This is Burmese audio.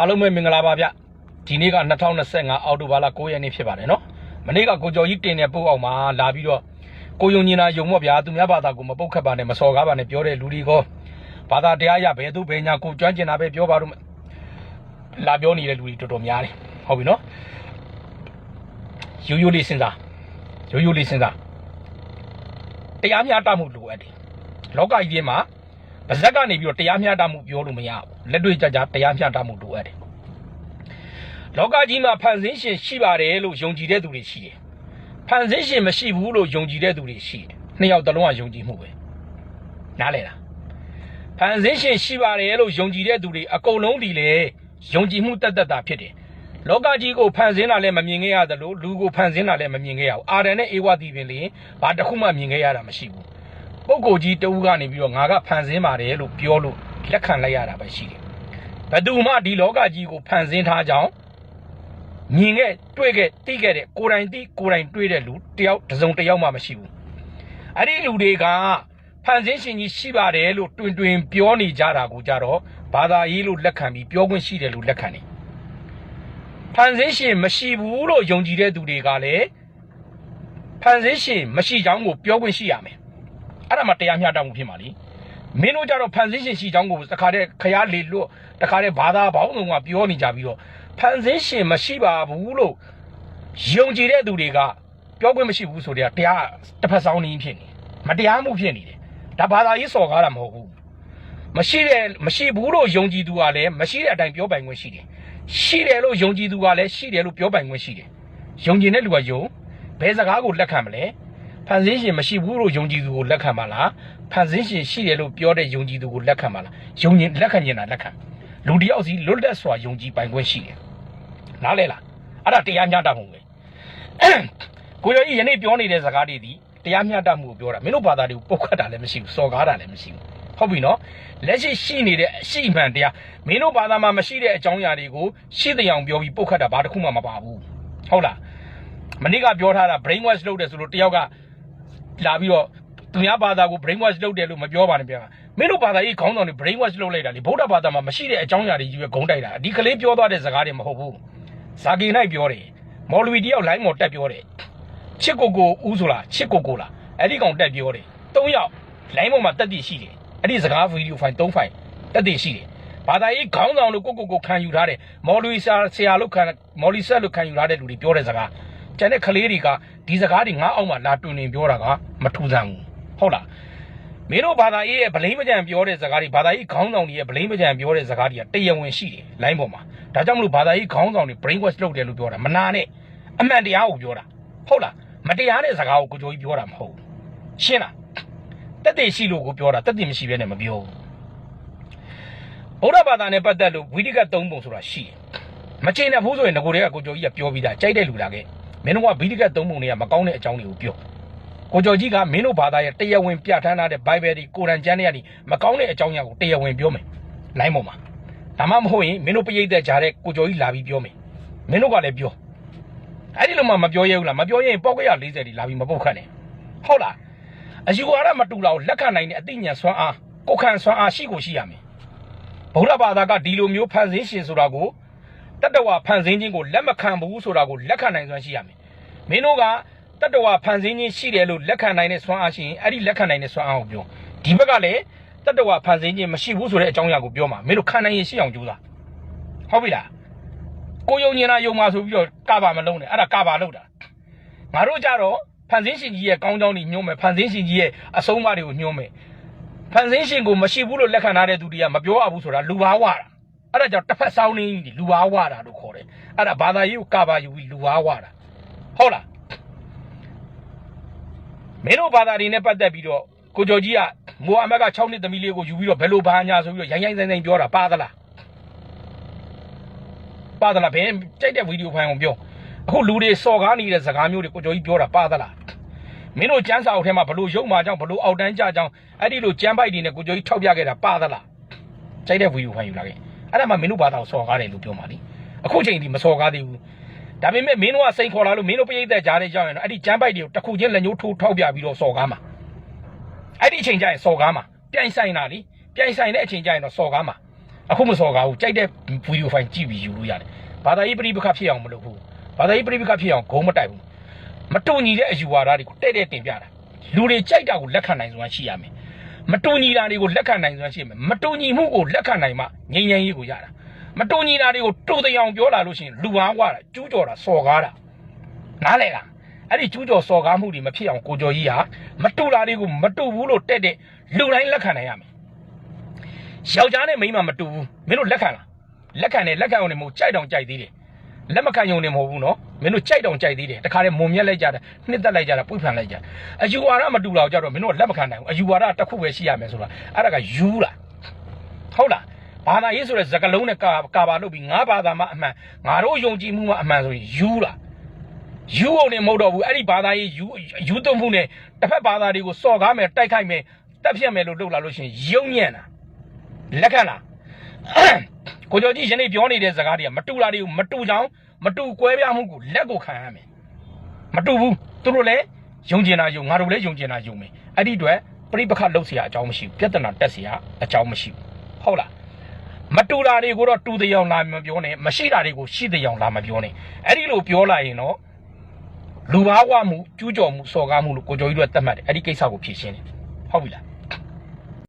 အားလုံးပဲမင်္ဂလာပါဗျဒီနေ့က2025အောက်တိုဘာလ9ရက်နေ့ဖြစ်ပါတယ်နော်မနေ့ကကိုကျော်ကြီးတင်တဲ့ပို့အောင်မှာလာပြီးတော့ကိုယုံညီနာယုံမော့ဗျာသူများဘာသာကိုမပုတ်ခတ်ပါနဲ့မစော်ကားပါနဲ့ပြောတဲ့လူတွေကိုဘာသာတရားရဘယ်သူဘယ်ညာကိုကျွမ်းကျင်တာပဲပြောပါတော့လာပြောနေတဲ့လူတွေတော်တော်များတယ်ဟုတ်ပြီနော်ရိုးရိုးလေးစဉ်းစားရိုးရိုးလေးစဉ်းစားတရားမျှတမှုလိုအပ်တယ်လောကကြီးထဲမှာပါဇက်ကနေပြီးတော့တရားမျှတမှုပြောလို့မရဘူး လက်တွေ့ကြကြတရားမျှတမှုလိုအပ်တယ်လောကကြီးမှာဖန်ဆင်းရှင်ရှိပါတယ်လို့ယုံကြည်တဲ့သူတွေရှိတယ်ဖန်ဆင်းရှင်မရှိဘူးလို့ယုံကြည်တဲ့သူတွေရှိတယ်နှစ်ယောက်တစ်လုံးကယုံကြည်မှုပဲနားလဲလားဖန်ဆင်းရှင်ရှိပါတယ်လို့ယုံကြည်တဲ့သူတွေအကုန်လုံးဒီလေယုံကြည်မှုတတ်တတ်တာဖြစ်တယ်လောကကြီးကိုဖန်ဆင်းတာလည်းမမြင်ခဲ့ရသလိုလူကိုဖန်ဆင်းတာလည်းမမြင်ခဲ့ရဘူးအာရန်နဲ့အေဝတိပင်လေဘာတစ်ခုမှမြင်ခဲ့ရတာမရှိဘူးပုဂ္ဂိုလ်ကြီးတဦးကနေပြီးတော့ငါကဖန်ဆင်းပါတယ်လို့ပြောလို့ လက်ခံလိုက်ရတာပဲရှိတယ်။ဘယ်သူမှဒီလောကကြီးကိုဖန်ဆင်းထားကြောင်းမြင်ခဲ့တွေ့ခဲ့သိခဲ့တဲ့ကိုယ်တိုင်သိကိုယ်တိုင်တွေ့တဲ့လူတယောက်တစ်စုံတစ်ယောက်မှမရှိဘူး။အဲ့ဒီလူတွေကဖန်ဆင်းရှင်ကြီးရှိပါတယ်လို့တွင်တွင်ပြောနေကြတာကိုကြတော့ဘာသာရေးလို့လက်ခံပြီးပြောခွင့်ရှိတယ်လို့လက်ခံတယ်။ဖန်ဆင်းရှင်မရှိဘူးလို့ယုံကြည်တဲ့သူတွေကလည်းဖန်ဆင်းရှင်မရှိကြောင်းကိုပြောခွင့်ရှိရမယ်။အဲ့ဒါမှတရားမျှတမှုဖြစ်မှာလी မင်းတို့ကြတော့ဖန်ဆင်းရှင်ရှိချောင်းကိုတခါတည်းခရားလေလွတ်တခါတည်းဘာသာပေါင်းစုံကပြောနေကြပြီးတော့ဖန်ဆင်းရှင်မရှိပါဘူးလို့ယုံကြည်တဲ့သူတွေကပြောခွင့်မရှိဘူးဆိုတော့တရားတစ်ဖက်ဆောင်နေဖြစ်နေမတရားမှုဖြစ်နေတယ်ဒါဘာသာရေးစော်ကားတာမဟုတ်ဘူးမရှိတဲ့မရှိဘူးလို့ယုံကြည်သူကလည်းမရှိတဲ့အတိုင်းပြောပိုင်ခွင့်ရှိတယ်ရှိတယ်လို့ယုံကြည်သူကလည်းရှိတယ်လို့ပြောပိုင်ခွင့်ရှိတယ်ယုံကြည်တဲ့လူကယုံဘယ်စကားကိုလက်ခံမလဲ ဖန်ဆင်းရှင်မရှိဘူးလို့ယုံကြည်သူကိုလက်ခံပါလားဖန်ဆင်းရှင်ရှိတယ်လို့ပြောတဲ့ယုံကြည်သူကိုလက်ခံပါလားယုံကြည်လက်ခံနေတာလက်ခံလူတစ်ယောက်စီလွတ်လပ်စွာယုံကြည်ပိုင်ခွင့်ရှိတယ်နားလဲလားအဲ့ဒါတရားမျှတမှုပဲကိုရောကြီးယနေ့ပြောနေတဲ့စကားတွေဒီတရားမျှတမှုကိုပြောတာမင်းတို့ဘာသာတွေကိုပုတ်ခတ်တာလည်းမရှိဘူးစော်ကားတာလည်းမရှိဘူးဟုတ်ပြီနော်လက်ရှိရှိနေတဲ့အရှိမှန်တရားမင်းတို့ဘာသာမှာမရှိတဲ့အကြောင်းအရာတွေကိုရှိတဲ့အောင်ပြောပြီးပုတ်ခတ်တာဘာတစ်ခုမှမပါဘူးဟုတ်လားမနေ့ကပြောထားတာ brain wash လုပ်တယ်ဆိုလို့တယောက်က လာပြီးတော့သူများဘာသာကို brain wash လုပ်တယ်လို့မပြောပါနဲ့ဗျာမင်းတို့ဘာသာကြီးခေါင်းဆောင်တွေ brain wash လုပ်လိုက်တာလေဗုဒ္ဓဘာသာမှာမရှိတဲ့အကြောင်းအရာတွေကြီးပဲဂုံးတိုက်တာဒီကလေးပြောသွားတဲ့စကားတွေမဟုတ်ဘူးဇာဂီနိုင်ပြောတယ်မော်လဝီတယောက်လိုင်းမော်တက်ပြောတယ်ချစ်ကိုကိုဦးဆိုလားချစ်ကိုကိုလားအဲ့ဒီကောင်တက်ပြောတယ်၃ယောက်လိုင်းမော်မှာတက်တည်ရှိတယ်အဲ့ဒီစကားဗီဒီယိုဖိုင်၃ဖိုင်တက်တည်ရှိတယ်ဘာသာရေးခေါင်းဆောင်လို့ကိုကိုကိုခံယူထားတယ်မော်လဝီဆရာဆရာလို့ခံမော်လီဆက်လို့ခံယူထားတဲ့လူတွေပြောတဲ့စကား ကျန်တဲ့ကလေးတွေကဒီစကားတွေငါအောက်မှာလာတွင်တွင်ပြောတာကမထူဆန်းဘူးဟုတ်လားမင်းတို့ဘာသာရေးရဲ့ဗလိမ့်မကြံပြောတဲ့စကားတွေဘာသာရေးခေါင်းဆောင်တွေရဲ့ဗလိမ့်မကြံပြောတဲ့စကားတွေကတရားဝင်ရှိတယ်လိုင်းပေါ်မှာဒါကြောင့်မလို့ဘာသာရေးခေါင်းဆောင်တွေ brain wash လုပ်တယ်လို့ပြောတာမနာနဲ့အမှန်တရားကိုပြောတာဟုတ်လားမတရားတဲ့စကားကိုကိုကြိုကြီးပြောတာမဟုတ်ဘူးရှင်းလားတက်တည်ရှိလို့ကိုပြောတာတက်တည်မရှိဘဲနဲ့မပြောဘူးဗုဒ္ဓဘာသာနဲ့ပတ်သက်လို့ဝိတိကသုံးပုံဆိုတာရှိတယ်မချေနဲ့ဘူးဆိုရင်ငကိုတွေကကိုကြိုကြီးကပြောပြီးသားကြိုက်တဲ့လူလာခဲ့ မင်းတို့ကဗိဒိကသုံးပုံတွေကမကောင်းတဲ့အကြောင်းတွေကိုပြောကိုကျော်ကြီးကမင်းတို့ဘာသာရဲ့တရားဝင်ပြဋ္ဌာန်းထားတဲ့ Bible ဒီကိုရန်ကျမ်းတွေကနေမကောင်းတဲ့အကြောင်းအရာကိုတရားဝင်ပြောမယ်လိုင်းပေါ်မှာဒါမှမဟုတ်ရင်မင်းတို့ပိဋကတ်ကြားတဲ့ကိုကျော်ကြီးလာပြီးပြောမယ်မင်းတို့ကလည်းပြောအဲ့ဒီလိုမှမပြောရဘူးလားမပြောရင်ပေါက်ကရ40ဒီလာပြီးမပုတ်ခတ်နဲ့ဟုတ်လားအယူဝါဒမတူတာကိုလက်ခံနိုင်တဲ့အသိဉာဏ်စွမ်းအားကိုယ်ခံစွမ်းအားရှိကိုရှိရမယ်ဗုဒ္ဓဘာသာကဒီလိုမျိုးဖန်ဆင်းရှင်ဆိုတာကို တတ္တဝါဖန်ဆင်းခြင်းကိုလက်မခံဘူးဆိုတာကိုလက်ခံနိုင်စွမ်းရှိရမယ်။မင်းတို့ကတတ္တဝါဖန်ဆင်းခြင်းရှိတယ်လို့လက်ခံနိုင်တဲ့စွမ်းအားရှိရင်အဲ့ဒီလက်ခံနိုင်တဲ့စွမ်းအားကိုပြော။ဒီဘက်ကလည်းတတ္တဝါဖန်ဆင်းခြင်းမရှိဘူးဆိုတဲ့အကြောင်းအရာကိုပြောမှာမင်းတို့ခံနိုင်ရင်ရှိအောင်ကြိုးစား။ဟုတ်ပြီလား။ကိုယုံညင်တာယုံမှာဆိုပြီးတော့ကပါမလုံးနဲ့အဲ့ဒါကပါလုံးတာ။ငါတို့ကြတော့ဖန်ဆင်းရှင်ကြီးရဲ့ကောင်းကြောင်းတွေညွှန်းမယ်ဖန်ဆင်းရှင်ကြီးရဲ့အဆုံးအမတွေကိုညွှန်းမယ်။ဖန်ဆင်းရှင်ကိုမရှိဘူးလို့လက်ခံထားတဲ့သူတွေကမပြောရဘူးဆိုတာလူဘာဝတာ။ အဲ့ဒါကြောင့်တစ်ဖက်စောင်းနေကြီးလူဝါဝတာလို့ခေါ်တယ်အဲ့ဒါဘာသာရေးကိုကပါယူပြီးလူဝါဝတာဟုတ်လားမင်းတို့ဘာသာတွေနဲ့ပတ်သက်ပြီးတော့ကိုကျော်ကြီးကမိုဟာမက်က6နှစ်သမီးလေးကိုယူပြီးတော့ဘယ်လိုဘာညာဆိုပြီးတော့ရိုင်းရိုင်းဆိုင်ဆိုင်ပြောတာပါသလားပါသလားဘယ်ကြိုက်တဲ့ဗီဒီယိုဖိုင်ကိုပြောအခုလူတွေစော်ကားနေတဲ့စကားမျိုးတွေကိုကျော်ကြီးပြောတာပါသလားမင်းတို့ကျန်းစာအုပ်ထဲမှာဘလို့ရုပ်မာကြောင့်ဘလို့အောက်တန်းကြကြောင်းအဲ့ဒီလိုကျန်းပိုက်တွေနဲ့ကိုကျော်ကြီးထောက်ပြခဲ့တာပါသလားကြိုက်တဲ့ဗီဒီယိုဖိုင်ယူလာခဲ့ အဲ့ဒါမှမင်းတို့ဘာသာကိုစော်ကားတယ်လို့ပြောမှာလीအခုချိန်ဒီမစော်ကားသေးဘူးဒါပေမဲ့မင်းတို့ကစိန်ခေါ်လာလို့မင်းတို့ပြိဿက်ကြားတဲ့ကြောင်းရင်တော့အဲ့ဒီကျမ်းပိုက်တွေကိုတစ်ခုချင်းလက်ညှိုးထိုးထောက်ပြပြီးတော့စော်ကားမှာအဲ့ဒီအချိန်ကျရင်စော်ကားမှာပြိုင်ဆိုင်တာလीပြိုင်ဆိုင်တဲ့အချိန်ကျရင်တော့စော်ကားမှာအခုမစော်ကားဘူးကြိုက်တဲ့ဗီဒီယိုဖိုင်ကြည့်ပြီးယူလို့ရတယ်ဘာသာရေးပရိပခဖြစ်အောင်မလုပ်ဘူးဘာသာရေးပရိပခဖြစ်အောင်ဂုံးမတိုက်ဘူးမတူညီတဲ့အယူဝါဒတွေကိုတဲ့တဲ့တင်ပြတာလူတွေကြိုက်တာကိုလက်ခံနိုင်စွမ်းရှိရမယ် မတူညီတာတွေကိုလက်ခံနိုင်စွမ်းရှိမယ်မတူညီမှုကိုလက်ခံနိုင်မှငြိမ်းချမ်းရေးကိုရတာမတူညီတာတွေကိုတူတရားပြောလာလို့ရှိရင်လူဝါးကွာတာကျူးကျော်တာစော်ကားတာနားလေလားအဲ့ဒီကျူးကျော်စော်ကားမှုတွေမဖြစ်အောင်ကိုကျော်ကြီးဟာမတူတာတွေကိုမတူဘူးလို့တဲ့တဲ့လူတိုင်းလက်ခံနိုင်ရမယ်ယောက်ျားနဲ့မိန်းမမတူဘူးမင်းတို့လက်ခံလားလက်ခံတယ်လက်ခံအောင်နေမဟုတ်ကြိုက်တောင်ကြိုက်သေးတယ် လက်မခံယုံနေမဟုတ်ဘူးနော်မင်းတို့ကြိုက်တောင်ကြိုက်သေးတယ်တခါတည်းမုံမြက်လိုက်ကြတယ်နှစ်သက်လိုက်ကြတာပွေ့ဖန်လိုက်ကြအယူဝါဒမတူတော့ကြတော့မင်းတို့ကလက်မခံနိုင်ဘူးအယူဝါဒတစ်ခုပဲရှိရမယ်ဆိုတာအဲ့ဒါကယူလားဟုတ်လားဘာသာရေးဆိုတဲ့စကားလုံးနဲ့ကာကာပါလုပ်ပြီးငါဘာသာမှအမှန်ငါတို့ယုံကြည်မှုမှအမှန်ဆိုရင်ယူလားယူအောင်နေမဟုတ်တော့ဘူးအဲ့ဒီဘာသာရေးယူယူသွမှုနဲ့တစ်ဖက်ဘာသာတွေကိုစော်ကားမယ်တိုက်ခိုက်မယ်တက်ဖြတ်မယ်လို့လုပ်လာလို့ရှိရင်ယုံညံ့တာလက်ခံလား ကိုကျော်ကြီးယနေ့ပြောနေတဲ့စကားတွေကမတူတာတွေကိုမတူချောင်းမတူကွဲပြားမှုကိုလက်ကိုခံရမယ်မတူဘူးသူတို့လည်းယုံကျင်တာယုံငါတို့လည်းယုံကျင်တာယုံမယ်အဲ့ဒီအတွက်ပြိပခတ်လုပ်เสียအကြောင်းမရှိဘူးပြဿနာတက်เสียအကြောင်းမရှိဘူးဟုတ်လားမတူတာတွေကိုတော့တူတဲ့အောင်လာမပြောနဲ့မရှိတာတွေကိုရှိတဲ့အောင်လာမပြောနဲ့အဲ့ဒီလိုပြောလိုက်ရင်တော့လူဘာဝမှုကျူးကျော်မှုစော်ကားမှုလို့ကိုကျော်ကြီးတို့ကသတ်မှတ်တယ်အဲ့ဒီကိစ္စကိုဖြေရှင်းတယ်ဟုတ်ပြီလား